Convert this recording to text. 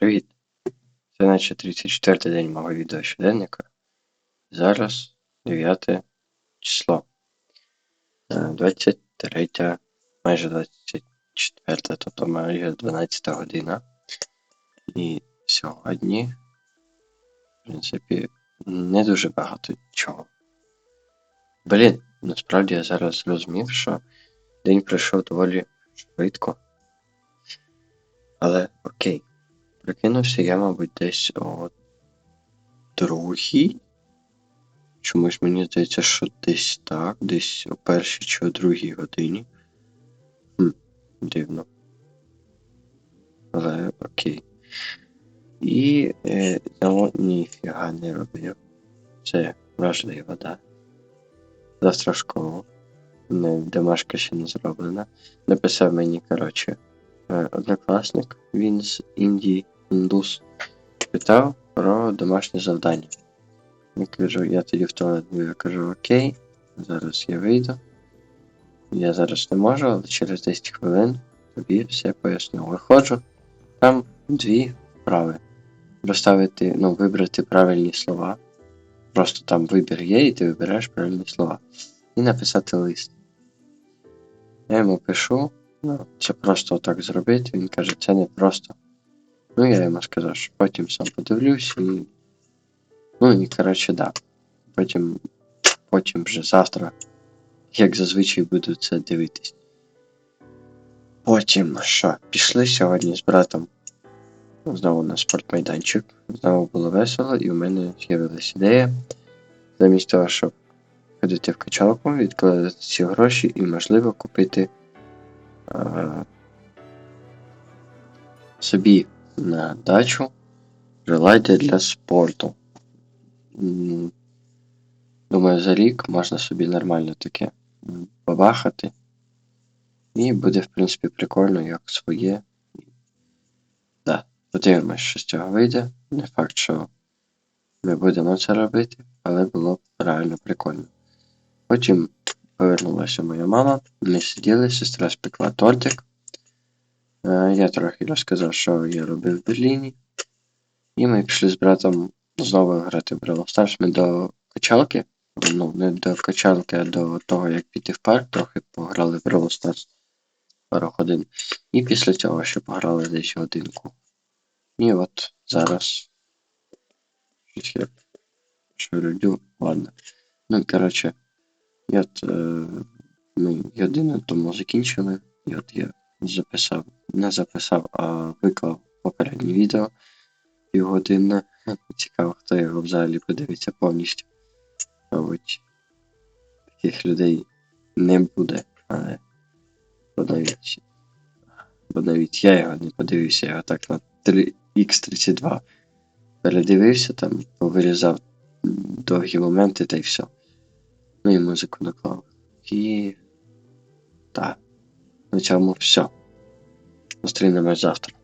Привіт! Це наче 34 день мого відео щоденника. Зараз 9 число. Е, 23, майже 24, тобто майже 12 година. І сьогодні, в принципі, не дуже багато чого. Блін, насправді я зараз зрозумів, що день пройшов доволі швидко. Але окей. Прокинувся я, мабуть, десь о другій. Чомусь мені здається, що десь так, десь о першій чи о другій годині. Хм, дивно. Але окей. І е, я ніфіга не робив. Це важливо, да. Завтра в школу. Не, домашка ще не зроблена. Написав мені, коротше, е, однокласник, він з Індії, індус, питав про домашнє завдання. Я кажу, я тоді в туалет був, я кажу, окей, зараз я вийду. Я зараз не можу, але через 10 хвилин тобі все поясню. Виходжу, там дві вправи. Розставити, ну, вибрати правильні слова. Просто там вибір є, і ти вибираєш правильні слова. І написати лист. Я йому пишу, ну, це просто так зробити. Він каже, це не просто. Ну, я йому сказав, що потім сам подивлюсь і. Ну і коротше, да. Потім, потім вже завтра, як зазвичай, буду це дивитись. Потім що? Пішли сьогодні з братом знову на спортмайданчик. Знову було весело, і у мене з'явилася ідея. Замість того, щоб ходити в качалку, відкладати ці гроші і, можливо, купити а, собі на дачу приладдя для спорту. Думаю, за рік можна собі нормально таке побахати. І буде, в принципі, прикольно, як своє. Да, подивимось, що з цього вийде. Не факт, що ми будемо це робити, але було б реально прикольно. Потім повернулася моя мама, ми сиділи, сестра спекла тортик. Е, Я трохи розказав, що я робив в Берліні. І ми пішли з братом знову грати в Brawl Stars. Ми до качалки. Ну, не до качалки, а до того, як піти в парк, трохи пограли в Brawl Stars пару годин. І після цього ще пограли десь годинку. І от зараз. Щось я швирю. Ладно. Ну, коротше, от е, ми годину тому закінчили. І от я записав, не записав, а виклав попереднє відео півгодинне. Цікаво, хто його взагалі подивиться повністю. Мабуть, таких людей не буде, але бо бо навіть я його не подивився, я його так на 3х32 передивився, там повирізав довгі моменти та й все. Ну і музику наклав. І. Так. На цьому все. Зустрінемось завтра.